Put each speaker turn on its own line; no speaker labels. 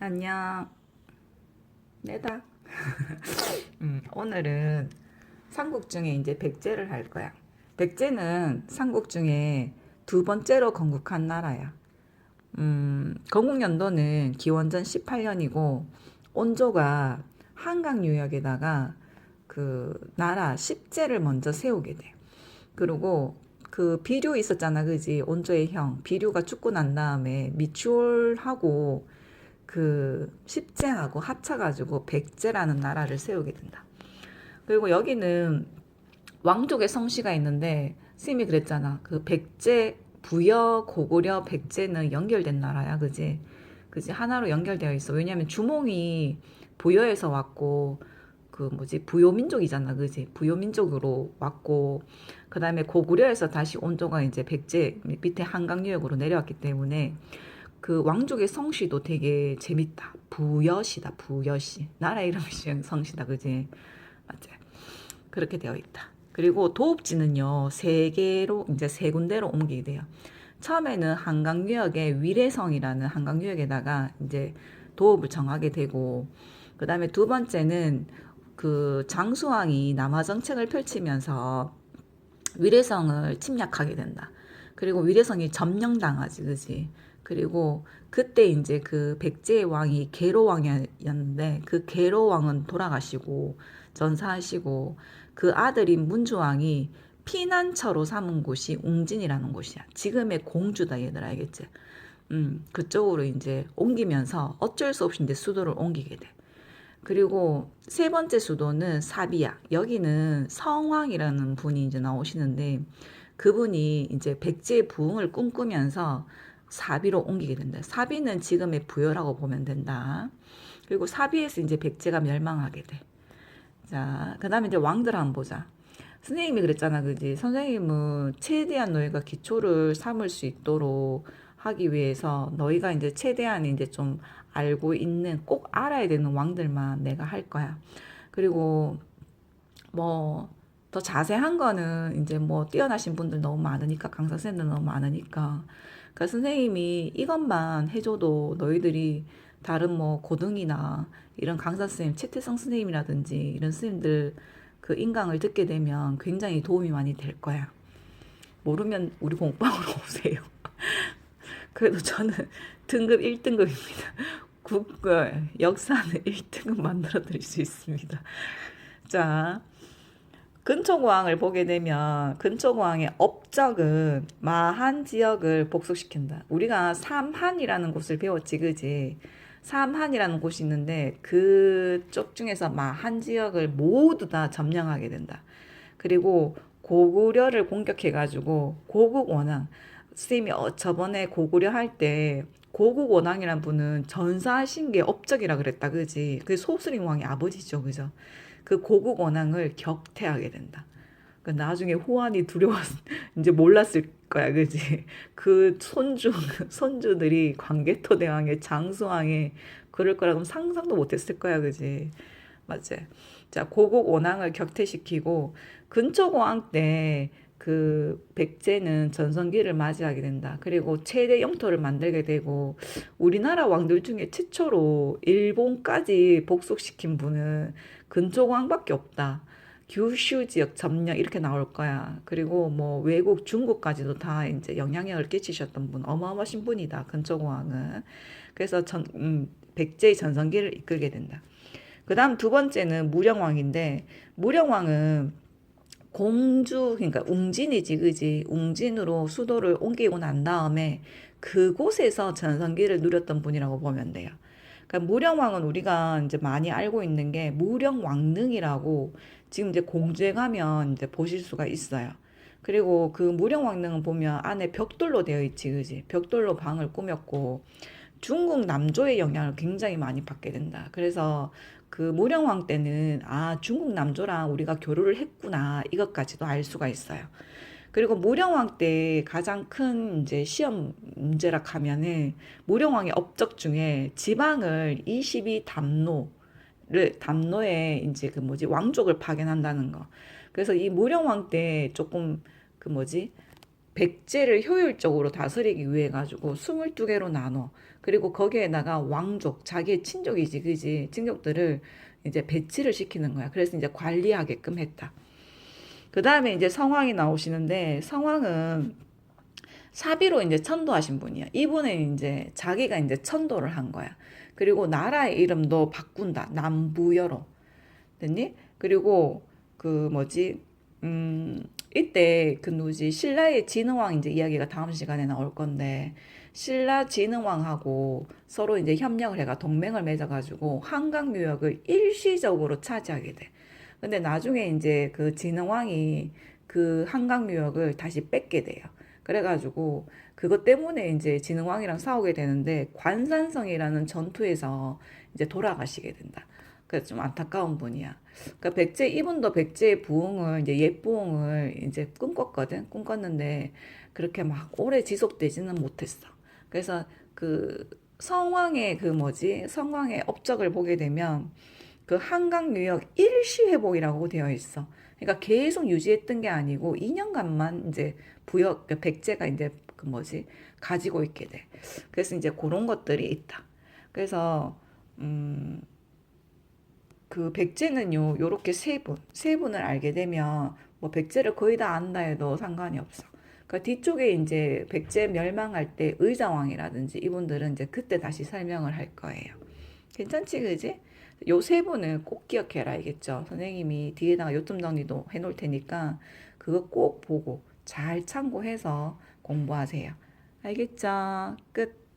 안녕. 내다. 음, 오늘은 삼국 중에 이제 백제를 할 거야. 백제는 삼국 중에 두 번째로 건국한 나라야. 음, 건국 연도는 기원전 18년이고 온조가 한강 유역에다가 그 나라 십제를 먼저 세우게 돼. 그리고 그 비류 있었잖아, 그지? 온조의 형. 비류가 죽고 난 다음에 미추홀하고 그 십제하고 합쳐가지고 백제라는 나라를 세우게 된다. 그리고 여기는 왕족의 성씨가 있는데 스님이 그랬잖아. 그 백제 부여 고구려 백제는 연결된 나라야, 그지? 그지 하나로 연결되어 있어. 왜냐하면 주몽이 부여에서 왔고 그 뭐지 부요민족이잖아, 그지? 부요민족으로 왔고 그 다음에 고구려에서 다시 온조가 이제 백제 밑에 한강 유역으로 내려왔기 때문에 그 왕족의 성씨도 되게 재밌다. 부여시다, 부여시. 나라 이름이 성씨다, 그지? 맞지? 그렇게 되어 있다. 그리고 도읍지는요, 세 개로, 이제 세 군데로 옮기게 돼요. 처음에는 한강유역의 위례성이라는 한강유역에다가 이제 도읍을 정하게 되고, 그 다음에 두 번째는 그 장수왕이 남하 정책을 펼치면서 위례성을 침략하게 된다. 그리고 위례성이 점령당하지, 그지? 그리고 그때 이제 그 백제의 왕이 계로 왕이었는데 그 계로 왕은 돌아가시고 전사하시고 그 아들인 문주 왕이 피난처로 삼은 곳이 웅진이라는 곳이야. 지금의 공주다 얘들 알겠지? 음, 그쪽으로 이제 옮기면서 어쩔 수 없이 이제 수도를 옮기게 돼. 그리고 세 번째 수도는 사비야. 여기는 성왕이라는 분이 이제 나오시는데 그분이 이제 백제의 부흥을 꿈꾸면서 사비로 옮기게 된다. 사비는 지금의 부여라고 보면 된다. 그리고 사비에서 이제 백제가 멸망하게 돼. 자, 그 다음에 이제 왕들 한번 보자. 선생님이 그랬잖아, 그지? 선생님은 최대한 너희가 기초를 삼을 수 있도록 하기 위해서 너희가 이제 최대한 이제 좀 알고 있는 꼭 알아야 되는 왕들만 내가 할 거야. 그리고 뭐 더 자세한 거는 이제 뭐 뛰어나신 분들 너무 많으니까 강사 선생님들 너무 많으니까 그 선생님이 이것만 해줘도 너희들이 다른 뭐 고등이나 이런 강사 선생님 최태성 선생님이라든지 이런 선생님들 그 인강을 듣게 되면 굉장히 도움이 많이 될 거야. 모르면 우리 공방으로 오세요. 그래도 저는 등급 1등급입니다. 국어 역사는 1등급 만들어 드릴 수 있습니다. 자, 근초고항을 보게 되면 근초고항의 업적은 마한 지역을 복속시킨다. 우리가 삼한이라는 곳을 배웠지, 그지? 삼한이라는 곳이 있는데 그쪽 중에서 마한 지역을 모두 다 점령하게 된다. 그리고 고구려를 공격해가지고 고국 원앙 선생님이 어, 저번에 고구려 할 때 고국 원앙이란 분은 전사하신 게 업적이라 그랬다, 그지? 그 소스림 왕의 아버지죠, 그죠? 그 고국 원앙을 격퇴하게 된다. 그 나중에 호환이 두려워 이제 몰랐을 거야, 그지? 그 손주 손주들이 광개토 대왕의 장수왕의 그럴 거라고 상상도 못했을 거야, 그지? 맞지? 자, 고국 원앙을 격퇴시키고 근초고왕 때 그 백제는 전성기를 맞이하게 된다. 그리고 최대 영토를 만들게 되고 우리나라 왕들 중에 최초로 일본까지 복속시킨 분은 근초고왕밖에 없다. 규슈 지역 점령 이렇게 나올 거야. 그리고 뭐 외국 중국까지도 다 이제 영향력을 끼치셨던 분 어마어마하신 분이다. 근초고왕은. 그래서 전 음, 백제의 전성기를 이끌게 된다. 그다음 두 번째는 무령왕인데 무령왕은 공주 그러니까 웅진이지 그지 웅진으로 수도를 옮기고 난 다음에 그곳에서 전성기를 누렸던 분이라고 보면 돼요. 그러니까 무령왕은 우리가 이제 많이 알고 있는 게 무령왕릉이라고 지금 이제 공주에 가면 이제 보실 수가 있어요. 그리고 그 무령왕릉은 보면 안에 벽돌로 되어 있지, 그지? 벽돌로 방을 꾸몄고 중국 남조의 영향을 굉장히 많이 받게 된다. 그래서 그 무령왕 때는 아 중국 남조랑 우리가 교류를 했구나 이것까지도 알 수가 있어요. 그리고 무령왕 때 가장 큰 이제 시험 문제라 하면은 무령왕의 업적 중에 지방을 22 담로를 담로에 이제 그 뭐지 왕족을 파견한다는 거. 그래서 이 무령왕 때 조금 그 뭐지 백제를 효율적으로 다스리기 위해 가지고 22개로 나눠. 그리고 거기에다가 왕족, 자기의 친족이지, 그지? 친족들을 이제 배치를 시키는 거야. 그래서 이제 관리하게끔 했다. 그 다음에 이제 성왕이 나오시는데, 성왕은 사비로 이제 천도하신 분이야. 이분은 이제 자기가 이제 천도를 한 거야. 그리고 나라의 이름도 바꾼다. 남부여로. 됐니? 그리고 그 뭐지? 음, 이때 그 누구지? 신라의 진흥왕 이제 이야기가 다음 시간에 나올 건데 신라 진흥왕하고 서로 이제 협력을 해가 동맹을 맺어가지고 한강 유역을 일시적으로 차지하게 돼. 근데 나중에 이제 그 진흥왕이 그 한강 유역을 다시 뺏게 돼요. 그래가지고 그것 때문에 이제 진흥왕이랑 싸우게 되는데 관산성이라는 전투에서 이제 돌아가시게 된다. 그래서 좀 안타까운 분이야. 그러니까 백제 이분도 백제의 부흥을 이제 옛 부흥을 이제 꿈꿨거든. 꿈꿨는데 그렇게 막 오래 지속되지는 못했어. 그래서 그 성왕의 그 뭐지 성왕의 업적을 보게 되면 그 한강 유역 일시 회복이라고 되어 있어. 그러니까 계속 유지했던 게 아니고 2년간만 이제 부역 그 백제가 이제 그 뭐지 가지고 있게 돼. 그래서 이제 그런 것들이 있다. 그래서 음. 그 백제는요, 요렇게 세 분, 세 분을 알게 되면 뭐 백제를 거의 다 안다 해도 상관이 없어. 그 뒤쪽에 이제 백제 멸망할 때 의자왕이라든지 이분들은 이제 그때 다시 설명을 할 거예요. 괜찮지, 그지? 요 세 분을 꼭 기억해라, 알겠죠? 선생님이 뒤에다가 요점 정리도 해놓을 테니까 그거 꼭 보고 잘 참고해서 공부하세요. 알겠죠? 끝.